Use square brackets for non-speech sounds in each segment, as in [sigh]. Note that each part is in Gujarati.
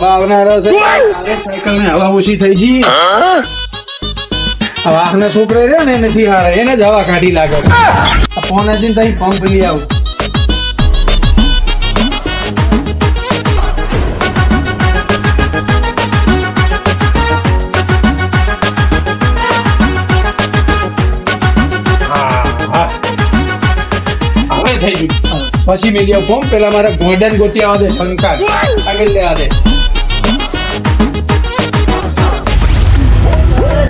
બાબા આવનારો છે. સાયકલ ને હવા ઓછી થઈ આ વાહના છોકરો રહ્યો ને નથી હારે. એને જ હવા કાઢી લાગે ફોન હજી તઈ પંપ લઈ આવું. થઈ ગયું. પછી મીડિયા ફોર્મ પેલા મારે ગોલ્ડન ગોતી આવે શંકા આગળ લેવા દે.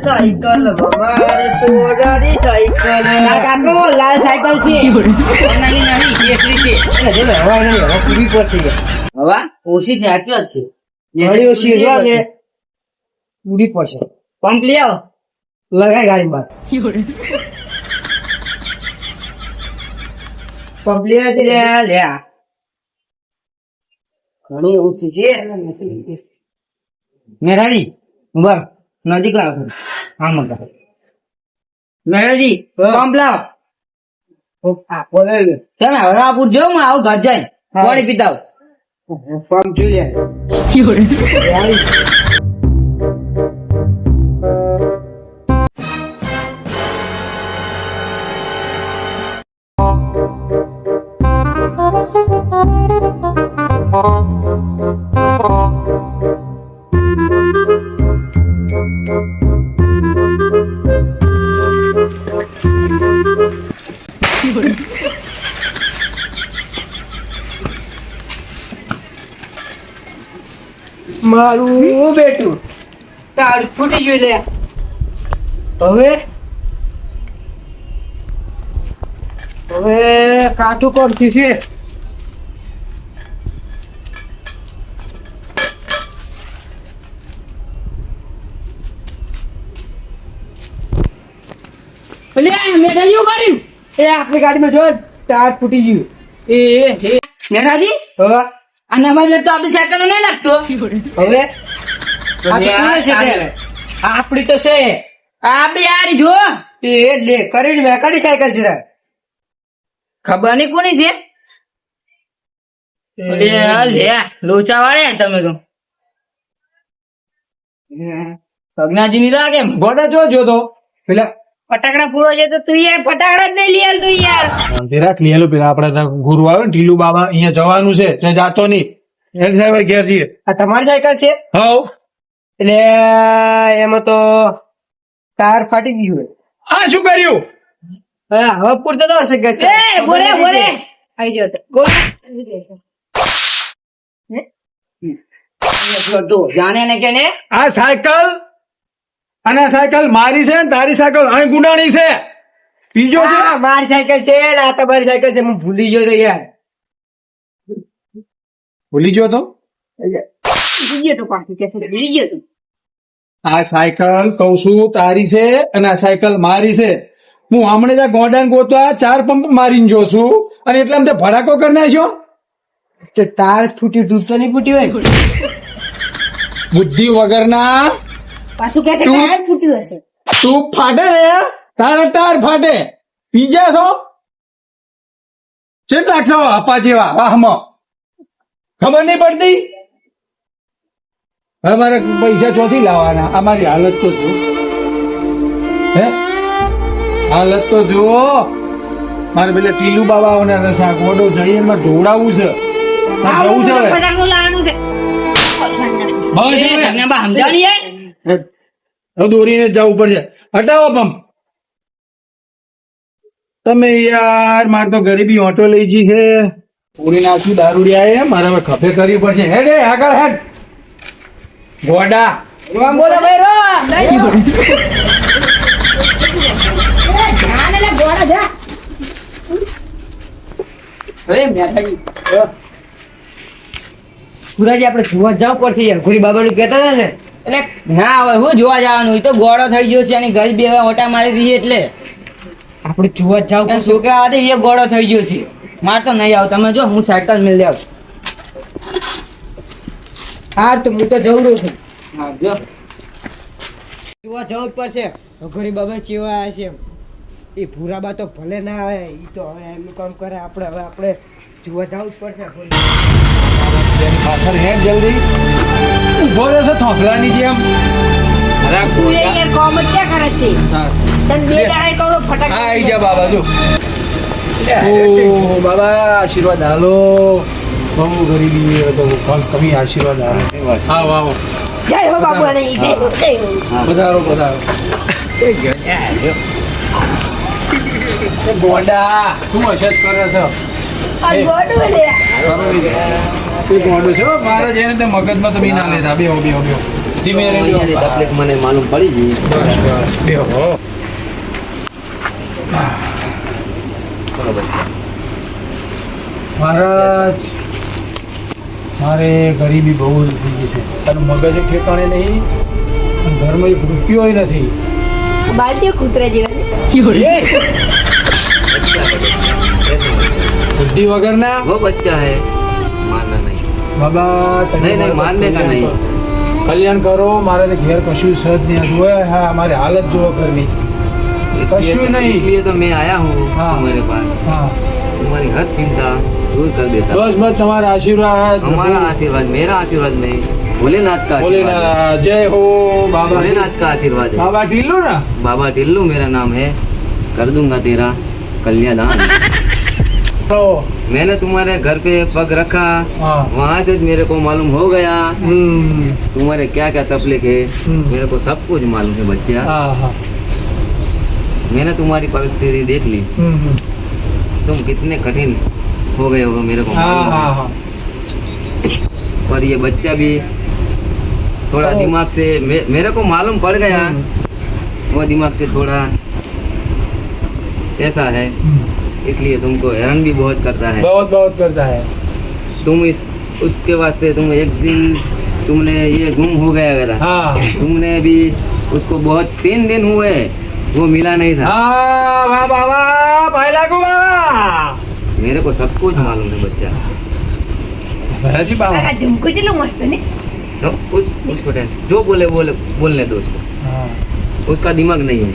સાયકલ અમારે સોનાની સાયકલ. કાકો લાલ સાયકલ છે. [laughs] સોનાની નહીં કેસરી છે. એટલે જેને હવા નહીં હવા પૂરી પડશે. હવા? ઓછી છે સાચી વાત છે. ઘણી ઓછી હવા ને પૂરી પડશે. પંપ લઈ આવો. લગાય ગાડી બાર પબ્લિક લે લે ઘણી ઓછી છે. મેરાજી બર નજીક લાવો. હા મગા મેરાજી પંપ લાવો ચાલ ને હવે આપું જો હું આવું ઘર જાય પાણી પીતા. ફોર્મ જોઈ લે [laughs] મારું બેટું તારું ફૂટી ગયું લે. હવે? હવે કાઠું કોણ થયું છે લે કર્યું એ આપણી ગાડીમાં જો તાર ફૂટી ગયું. એ એ, એ મેરાજી હવે તો આપણી સાયકલ નહીં લાગતો હવે? આપડી તો છે તે? આ આપણી તો છે. આપડી આડી જો એ લે કરીને મેં કાઢી સાયકલ છે ખબર નહીં કોની છે? લોચા વાળે તમે તો. પ્રજ્ઞાજી ની લાગે ગોડા જો જો તો પેલા ફટાકડા પૂરો છે તો તું યાર ફટાકડા જ નહીં લઈ આલ તું યાર. જરાક લઈ આલો પેલા. આપડે ગુરુ આવે ને ઢીલુ બાબા અહીંયા જવાનું છે ત્યાં જાતો નહીં. એલ સાહેબ ઘેર જઈએ. આ તમારી સાયકલ છે? હવ. એટલે એમાં તો ટાયર ફાટી ગયું હોય. આ શું કર્યું? હા હવે પૂરતો તો હશે કે એ બોરે બોરે આવી ગયો. તો. જાણે ને કે ને? આ સાયકલ અને સાયકલ મારી છે ને તારી સાયકલ અહીં ગુડાણી છે. બીજો છે? મારી સાયકલ છે ને આ તમારી સાયકલ છે હું ભૂલી ગયો તો યાર. ભૂલી ગયો તો? ભૂલી ગયો તો પાછું કે ભૂલી ગયો તો. આ સાયકલ કઉ છું તારી છે અને આ સાયકલ મારી છે. હું હમણાં ત્યાં ગોડાન ગોતવા ચાર પંપ મારીને જો છું અને એટલે તે ભડાકો કરી નાખ્યો. તો તાર ફૂટી દૂધ તો નહીં ફૂટી હોય. બુદ્ધિ વગરના પાછું કે તું- ટાયર ફૂટ્યું હશે. તું ફાટે રે તારે તાર ફાટે. પીજા છો? કેટલાક છો અપા જેવા વાહમાં? ખબર નહીં પડતી? હવે મારે પૈસા ચોથી લાવવાના અમારી હાલત તો જો હે? હાલત તો જુઓ. મારે પેલા ટીલુ બાબા આવવાના રસા ગોડો જઈએ એમાં ઢોળાવું છે. મારે જવું છે હવે. ફટાકડું લાવવાનું છે. બસ હવે. તમને બા સમજાવી હે? દોરીને જવું પડશે. હટાવો પંપ. તમે યાર મારે તો ગરીબી ઓટો લઈ જી છે. પૂરી નાખ્યું દારૂડિયા એ મારે હવે ખફે કરવી પડશે. હેડ આગળ હેડ. ગોડા. બોલો ભાઈ રોમ લઈ જા. પુરાજી આપણે જોવા જવું પડશે યાર. ઘોડી બાબાનું કહેતા હતા ને. એટલે ના હવે હું જોવા જવાનું? એ તો ગોળો થઈ ગયો છે અને ગરીબી હવે ઓટા મારી દઈએ એટલે. આપણે જોવા જાવ અને છોકરા હાથે એ ગોળો થઈ ગયો છે. માર તો નહીં આવ. તમે જો હું સાયકલ મેળ આવ હા તો હું તો જવું છું. હા જો. જોવા જવું જ પડશે. ઘોડી બાબા ચેવા આવ્યા છે એ ભૂરાબા તો ભલે ના આવે એ તો હવે એમનું કામ કરે. આપણે હવે આપણે જોવા જવું જ પડશે. પાછળ હેડ જલ્દી ઊભો રહેશે થોંભલાની જેમ તું એ યાર કોમેન્ટ ક્યાં કરે છે હા તને બે. દાડા ફટાક હા જા બાબા જો ઓ બાબા આશીર્વાદ હાલો બહુ ગરીબી તો કમી આશીર્વાદ હાલો આવો આવો જય હો બાબુ અને જય હો પધારો પધારો એ ગોડા શું હશે જ કરે છે મારે ગરીબી બહુ થઈ ગઈ છે. તારું મગજ ઠેકાણે નહીં ઘરમાં એક રૂપિયો નથી. બાજુ કૂતરા જેવા બુદ્ધિ વગરના? વો બચ્ચા હે. બાબા તમે નહીં, નહીં, મારું માનને કા કલ્યાણ નહીં. કરો. કલ્યાણ કરો મારે તો ઘેર કશું સજ નહીં હતું ઓય હા મારી હાલત જુઓ ઘરની इसलिए कशु तो, नहीं। इसलिए तो मैं आया हूँ हाँ। तुम्हारे पास હા तुम्हारी हर चिंता दूर कर देता हूँ। બસ બસ તમારા આશીર્વાદ हमारा आशीर्वाद मेरा आशीर्वाद नहीं भोलेनाथ का બોલે आशीर्वाद है। ના જય હો બાબા भोलेनाथ का आशीर्वाद है બાબા ઢીલું ને बाबा टिल्लू मेरा नाम है कर दूंगा तेरा कल्यादान તો मैंने तुम्हारे घर पे पग रखा। हाँ। वहाँ से मेरे को मालूम हो गया। हम्म। तुम्हारे क्या क्या तकलीफ़ है? हम्म। मेरे को सब कुछ मालूम है बच्चा। हाँ, हाँ। मैंने तुम्हारी परिस्थिति देख ली। हम्म, तुम कितने कठिन हो गए हो मेरे को पर ये बच्चा भी थोड़ा दिमाग से मे, मेरे को मालूम पड़ गया। वो दिमाग से थोड़ा ऐसा है। इसलिए तुमको हैरान भी बहुत करता है। बहुत बहुत करता है। तुम इस उसके वास्ते तुम एक दिन तुमने ये गुम हो गया अगर हाँ। तुमने भी उसको बहुत तीन दिन हुए वो मिला नहीं था। हाँ, बाबा पहला बाबा मेरे को सब कुछ मालूम है बच्चा। मस्त तो उस उसको जो बोले बोले बोलने दो उसको। हाँ। उसका दिमाग नहीं है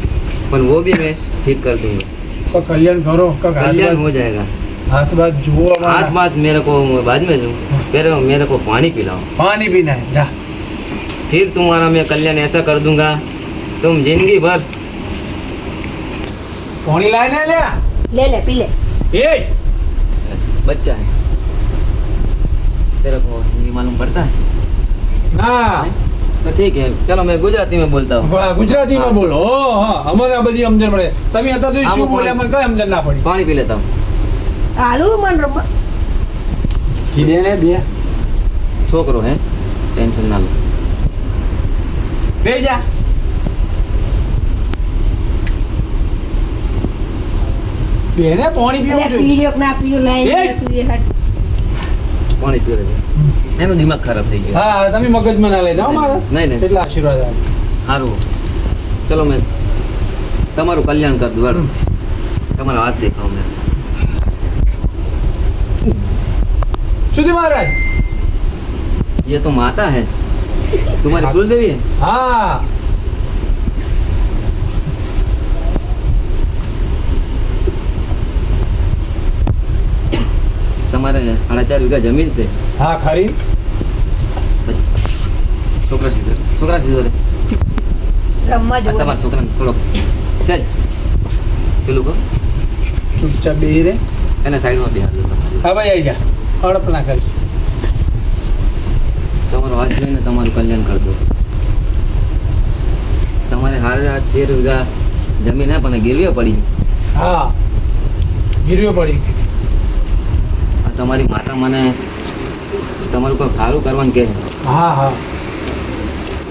पर वो भी मैं ठीक कर दूँगा। उसका कल्याण करो उसका कल्याण हो जाएगा। हाथ बात जो हाथ मेरे को बाद में दूँ। मेरे मेरे को पानी पिलाओ। पानी पीना है जा। फिर तुम्हारा मैं कल्याण ऐसा कर दूँगा। तुम ज़िंदगी भर पानी लाए ले। ले ले पी ले। ये बच्चा है। तेरे को हिंदी मालूम पड़ता है? ना। ઠીક હે ચલો મેં ગુજરાતી ગુજરાતીમાં બોલતા હું ગુજરાતીમાં બોલો. હા. અમારે આ બધી સમજણ પડે. તમે અત્યારે શું બોલ્યા? મને કઈ સમજણ ના પડી? પાણી પી લેતા હાલો મન રમ કીધે ને બે. છોકરો હે ટેન્શન ના લો. બે જા. બેને પાણી પીવું જોઈએ. પીલ્યો ના પીલ્યો લઈ પાણી પીવું એનો દિમાગ ખરાબ થઈ ગયો હા તમે મગજમાં ના લેતા હો મારા નહીં, નહીં. એટલા આશીર્વાદ આપો. સારું ચલો મેં તમારું કલ્યાણ કરી દઉં હેડો. તમારો હાથ દેખાવ મેં સુધી મહારાજ ये तो माता है तुम्हारी कुलदेवी है હા તમારે સાડા ચાર વીઘા જમીન છે. હા ખરી. છોકરા સીધો છોકરા સીધો રે. રમવા તમારા છોકરાને થોડોક છે જ. પેલું કહો ચૂપચાપ બે રે. એને સાઈડમાં બેહાર હા ભાઈ આવી જા. અડપ ના કરી તમારો હાથ જોઈને તમારું કલ્યાણ કરી દો. તમારે હારે હાથ તેર વીઘા જમીન હે પણ ગીરવી પડી. હા ગીરવી પડી તમારી માતા મને તમારું કોઈ સારું કરવાનું કહે હા હા.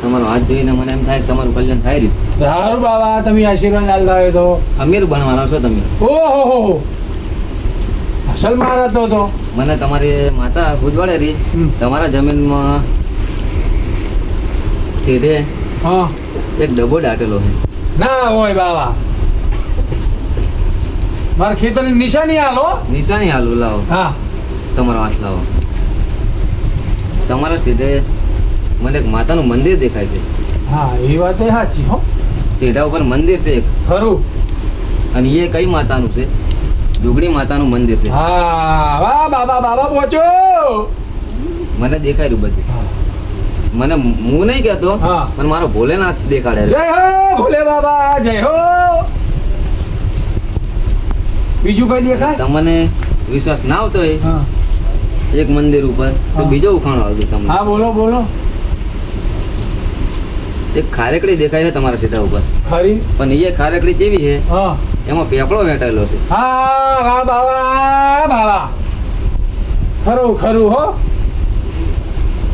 તમારો હાથ જોઈને મને એમ થાય તમારું કલ્યાણ થાય રહ્યું. સારું બાબા તમે આશીર્વાદ આલતા હોય તો. અમીર બનવાના છો તમે. ઓહો હો હો. અસલ મારા તો તો. મને તમારી માતા ભૂજવાડે રહી. તમારા જમીનમાં સીધે હા. એક ડબો દાટેલો છે. ના હોય બાબા. મારા ખેતરની નિશાની હાલો. નિશાની હાલો લાવો. હા. તમારો હાથ લાવો. તમારા સીધે મને એક માતાનું મંદિર દેખાય છે. હા એ વાત એ સાચી હો. સીધા ઉપર મંદિર છે ખરું. અને એ કઈ માતાનું છે? જોગણી માતાનું મંદિર છે. હા વાહ બાબા બાબા પહોંચો. મને દેખાડ્યું બધું મને હું નહીં કહેતો હા. પણ મારો ભોલેનાથ દેખાડે જય હો ભોલે બાબા જય હો. બીજું કઈ દેખાય? તમને વિશ્વાસ ના આવતો હોય હા. એક મંદિર ઉપર. તો બીજો ઉખાણો આવજો તમને. હા બોલો બોલો. એક ખારેકડી દેખાય છે તમારા સીધા ઉપર. ખરી? પણ એ ખારેકડી કેવી છે? હા. એમાં પેપડો વેટાયેલો છે. હા હા બાવા બાવા. ખરું ખરું હો.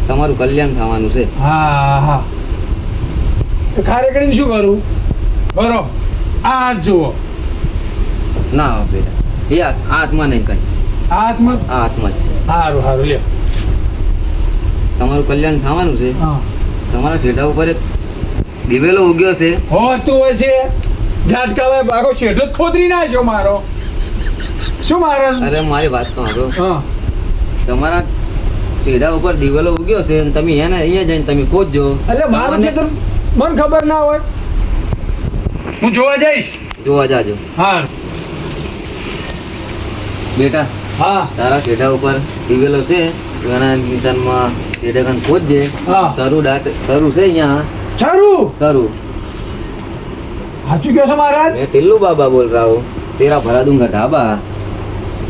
તમારું કલ્યાણ થવાનું છે. હા હા. ખારેકડીને શું કરું? બરો આ જુઓ. ના બેટા એ હાથમાં નહીં કઈ. આ હાથમાં આ હાથમાં જ છે. સારું સારું લ્યો. તમારું કલ્યાણ થવાનું છે. હા. તમારા શેઢા ઉપર એક દિવેલો ઉગ્યો છે. હોતું હશે ઝાટકા બાગો શેઢો જ ખોદરી નાખ્યો મારો. શું મારો? અરે મારી વાત તો હા. તમારા શેઢા ઉપર દિવેલો ઉગ્યો છે અને તમે એને અહીંયા જઈને તમે ખોદજો. એટલે મારું ખેતર મને ખબર ના હોય. હું જોવા જઈશ. જોવા જાજો. હા બેટા હા તારા સીધા ઉપર દિવેલો છે તો એના નિશાનમાં સીધા કાન ખોદજે હા. સરું દાંત સરું છે અહીંયા ચારું સરું સાચું કહો છો મહારાજ मैं टिल्लू बाबा बोल रहा हूँ तेरा भरा दूंगा ढाबा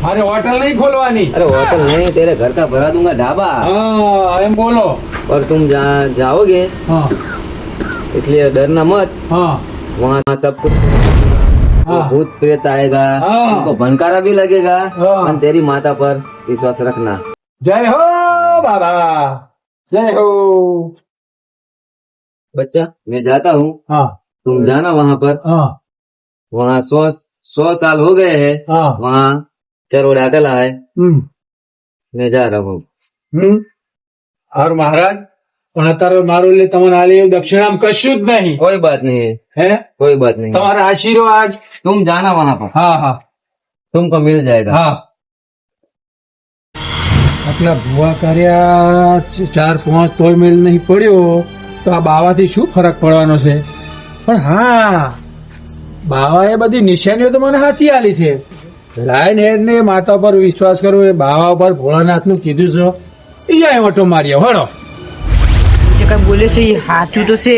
મારે હોટલ નહીં ખોલવાની अरे होटल नहीं तेरे घर का भरा दूंगा ढाबा હા એમ બોલો और तुम जहाँ जाओगे હા इसलिए डरना मत હા वहाँ सब कुछ वो हाँ। भूत प्रेत आएगा हाँ। उनको भनकारा भी लगेगा हाँ। और तेरी माता पर विश्वास रखना। जय हो बाबा जय हो। बच्चा मैं जाता हूँ। तुम जाना वहाँ पर। वहाँ सौ सौ साल हो गए है। वहाँ चरोड़ा डला है हम्म। मैं जा रहा हूँ। हम्म। और महाराज? પણ અત્યારે મારું એટલે તમને હાલી દક્ષિણામ કશું જ નહીં. કોઈ વાત નહીં. હે? કોઈ વાત નહીં. તમારા આશીર્વાદ તુમ જાના વહાં પર હા હા. તુમકો મિલ જાયગા હા. આટલા ભૂવા કર્યા ચાર પાંચ તોય મેલ નહીં પડ્યો. તો આ બાવાથી શું ફરક પડવાનો છે? પણ હા બાવા એ બધી નિશાનીઓ તો મને સાચી આલી છે. લાયન હેડ ને માતા પર વિશ્વાસ કરવો એ બાવા પર ભોળાનાથનું કીધું છે. એ આટો માર્યો હળો બોલે છે એ સાચું તો છે.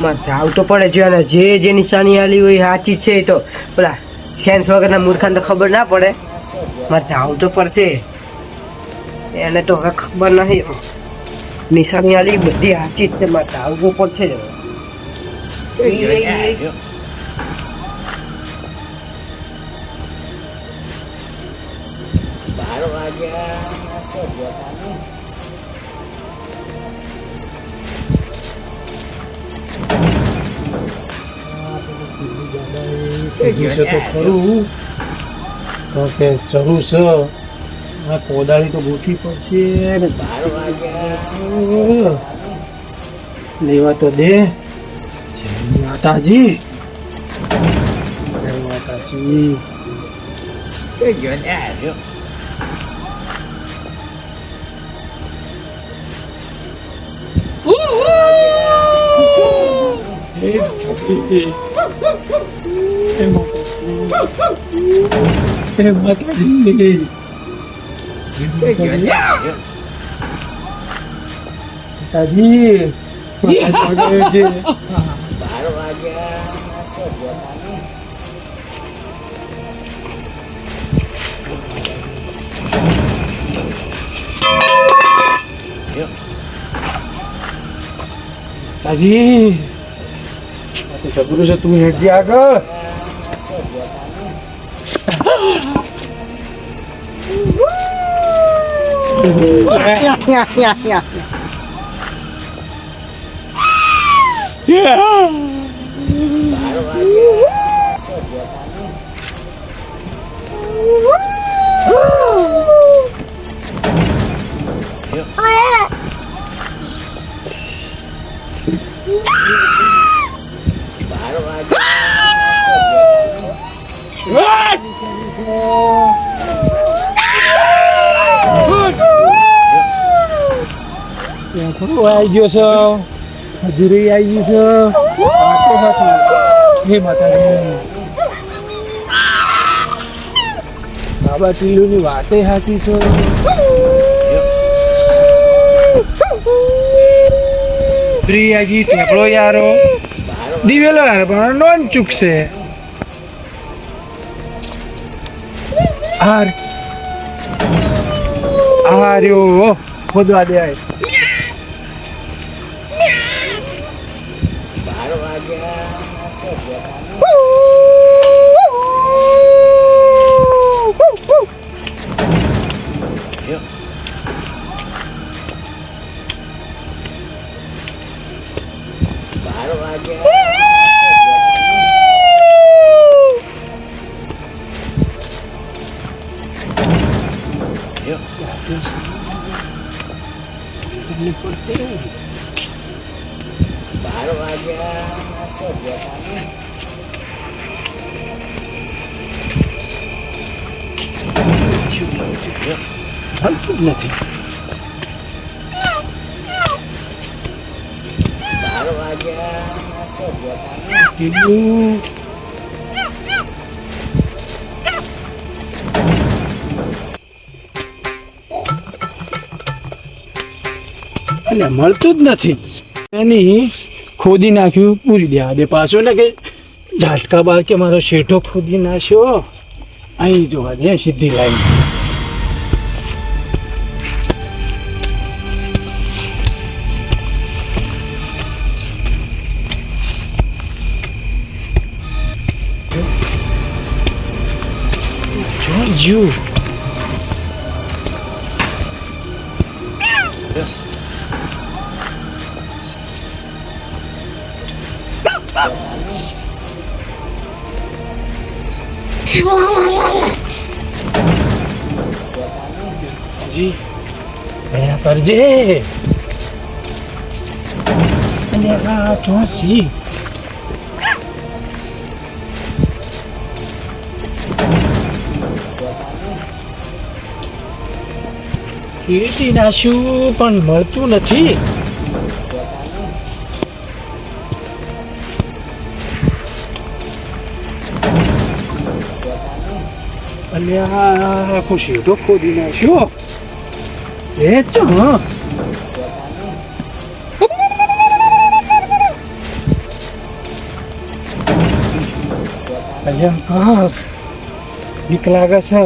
મારે જાવ તો પડે જો એને જે જે નિશાની આલી હોય સાચી છે તો. પેલા સેન્સ વગરના મૂર્ખાને તો ખબર ના પડે. મારે જાવ તો પડશે. એને તો હવે ખબર નથી નિશાની આલી બધી સાચી જ છે, મારે જાવવું પડશે. જ. કીધું છે તો ખરું. તો કે જરૂર છે આ કોદાળી તો ગોઠવી પડશે ને લેવા તો દે. માતાજી. માતાજી. હે માતાજી. હે માતાજી. હે માતાજી. માતાજી માતાજી. માતાજી આ તો જબરું છે તું હેઠજી આગળ ખરું આવી ગયો છે હજુરી આવી ગયું છે. હે માતાજી બાબા ટીલુની વાતે સાચી છે પ્રિયાજી ટેકડો યારો દિવેલો યાર પણ નોન ચૂકશે આર આર્યો ખોદવા દે આય. એટલે મળતું જ નથી. એની ખોદી નાખ્યું, પૂરી દે. દે પાછો ને કે ઝાટકા બાર કે મારો શેઠો ખોદી નાખ્યો. અહીં જોવા દે, સીધી લાઈન. જોજો જી નાખ્યું પણ મળતું નથી. અલ્યા આખું શેઢો ખોદી નાખ્યો. એ જ હા. અલ્યા, હા. બીક લાગે છે.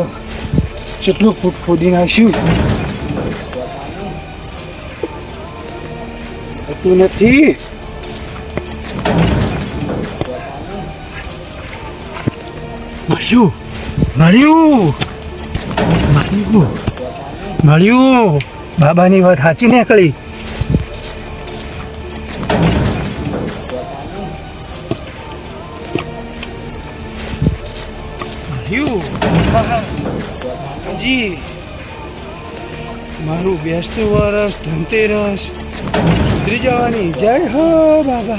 કેટલું ફૂટ ખોદી નાખ્યું. થતું નથી. મળ્યું મળ્યું. મળ્યું. બાબાની વાત સાચી નીકળી. બાબાજી. મારું બેસતું વરસ ધનતેરસ. સુધરી જવાની. જય હો બાબા.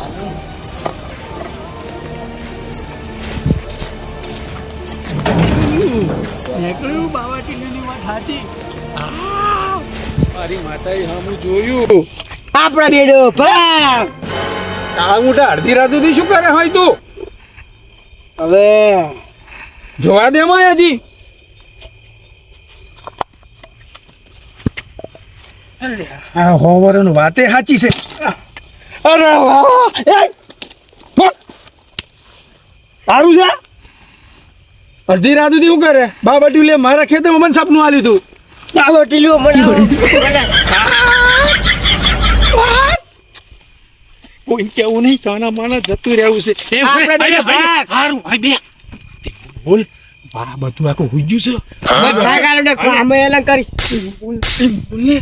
નીકળ્યું બાવા ટીલીની વાત સાચી. આ, મારી માતાએ હામું જોયું. આપણા બેડો ભાગ. કાળા મોટા અડધી રાત સુધી શું કરે હોય તું? હવે જોવા દે માં હજી. હા હોવરનું વાતે સાચી છે. અરે વાહ! તારું છે? અડધી રાત સુધી શું કરે? બાબા લે મારા ખેતરમાં મને સપનું આલ્યું તું. બા ટીલો મને કોઈ કેવું નહીં ચાના માના જતું રહેવું છે. એ આપણે બે બે. બોલ. બા બધું આખું હોઈ ગયું છે. બધા કારણે કામે એલા કરી. એમ બોલ ને.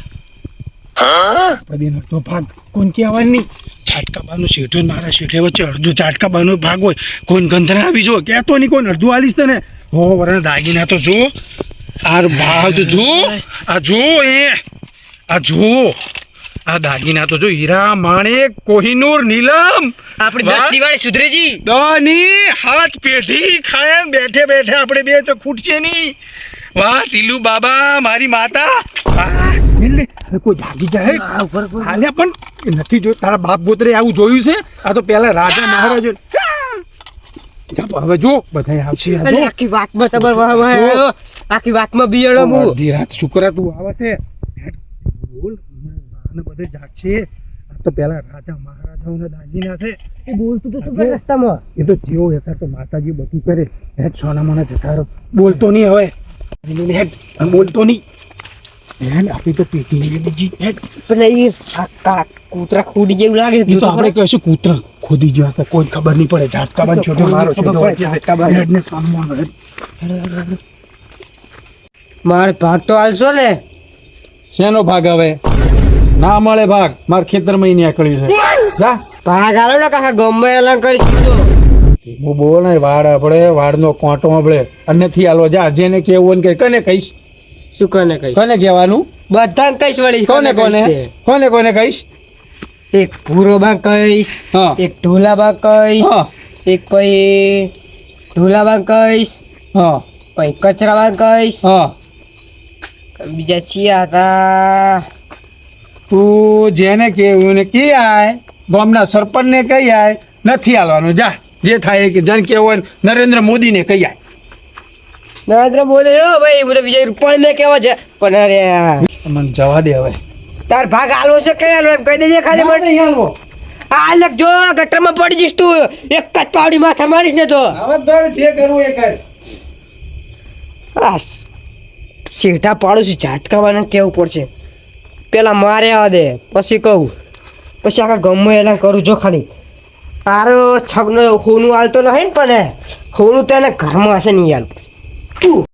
પદીનો તો ભાગ. કોણ કહેવાનું શેઠો મારા શેઠે વચ્ચે અડધું ઝાટકા બાનો ભાગ હોય. કોણ ગંધરા આવી જો? કહેતો નહીં કોણ અડધું આલીશ તને? હો વરણ દાગીના તો જો આર ભાવ તો જો આ જો એ. આ જો આ દાગીના તો જો હીરા માણેક કોહિનૂર નીલમ. આપણી દસ દિવાળી સુધરેજી. દની હાથ પેઢી ખાય બેઠે બેઠે આપણે બે તો ખૂટશે નહીં. વાહ ટીલુ બાબા મારી માતા. કોઈ જાગી જાય? પણ. નથી જો તારા બાપ ગોતરે આવું જોયું છે? આ તો પેલા રાજા મહારાજો હવે જો બધા આવશે આખી વાતમાં તમાર આખી વાતમાં બિયડો હું અડધી રાત શુક્ર તું આવે છે. બોલ અને બધે જાગશે આ તો પેલા રાજા મહારાજાઓના દાગીના છે. એ બોલતું તો શું રસ્તામાં. એ તો જેવો હતા તો માતાજી બધું કરે. હેડ સોના મને જતા બોલતો નહીં હવે. હેડ બોલતો નહીં. હેડ આપી તો પેટી લઈ પણ આ કા કૂતરા ખોદી જેવું લાગે છે તો આપણે કહીશું કૂતરા ખોદી જ્યાં હશે કોઈ ખબર નહીં પડે ઝાટકા બંધ છોટો મારો મારે ભાગ તો હાલશો ને શેનો ભાગ હવે ના મળે ભાગ માર ખેતર મહિને નીકળ્યું છે જા ભાગ આલો ને કાકા ગમે એલાન કરી દીધો હું બોલ ને વાડ આપણે વાડનો કોંટો આપણે અન્યથી આલો જા જેને કેવું ને કે કને કહીશ શું કોને કહીશ? કોને કહેવાનું? બધાને કહીશ વળી કોને કોને કોને? કોને કહીશ? એક ભૂરો બા કહીશ હા. એક ઢોલા બા કહીશ હા. એક પછી ઢોલા બા કહીશ હા. પછી કચરા બા કહીશ. હા. બીજા ચિયા હતા. તું જેને કેવું ને કે આય? ગામના સરપંચને કહી આય? નથી હાલવાનું જા. જે થાય કે જન કેવું હોય નરેન્દ્ર મોદીને કહી આય? નરેન્દ્ર મોદી હો ભાઈ બધા વિજય રૂપાણી ને કેવા છે. પણ અરે મને જવા દે હવે. તાર ભાગ આલવો છે કઈ આલવો? એમ કહી દેજે ખાલી મને. નહીં હાલવો આ લખ જો ગટરમાં પડી જઈશ તું. એક જ પાવડી માથા મારીશ ને તો. હવે તારે જે કરવું એ કર. આ સીધા પાડું છું ઝાટકાવાને કેવું પડશે? પેલા મારે આવવા દે પછી કહું. પછી આખા ગમે એના કરું જો ખાલી. આરો છગનો હોનું હાલતો નહીં ને પણ હોનું તો એને ઘરમાં હશે નહીં હાલ 不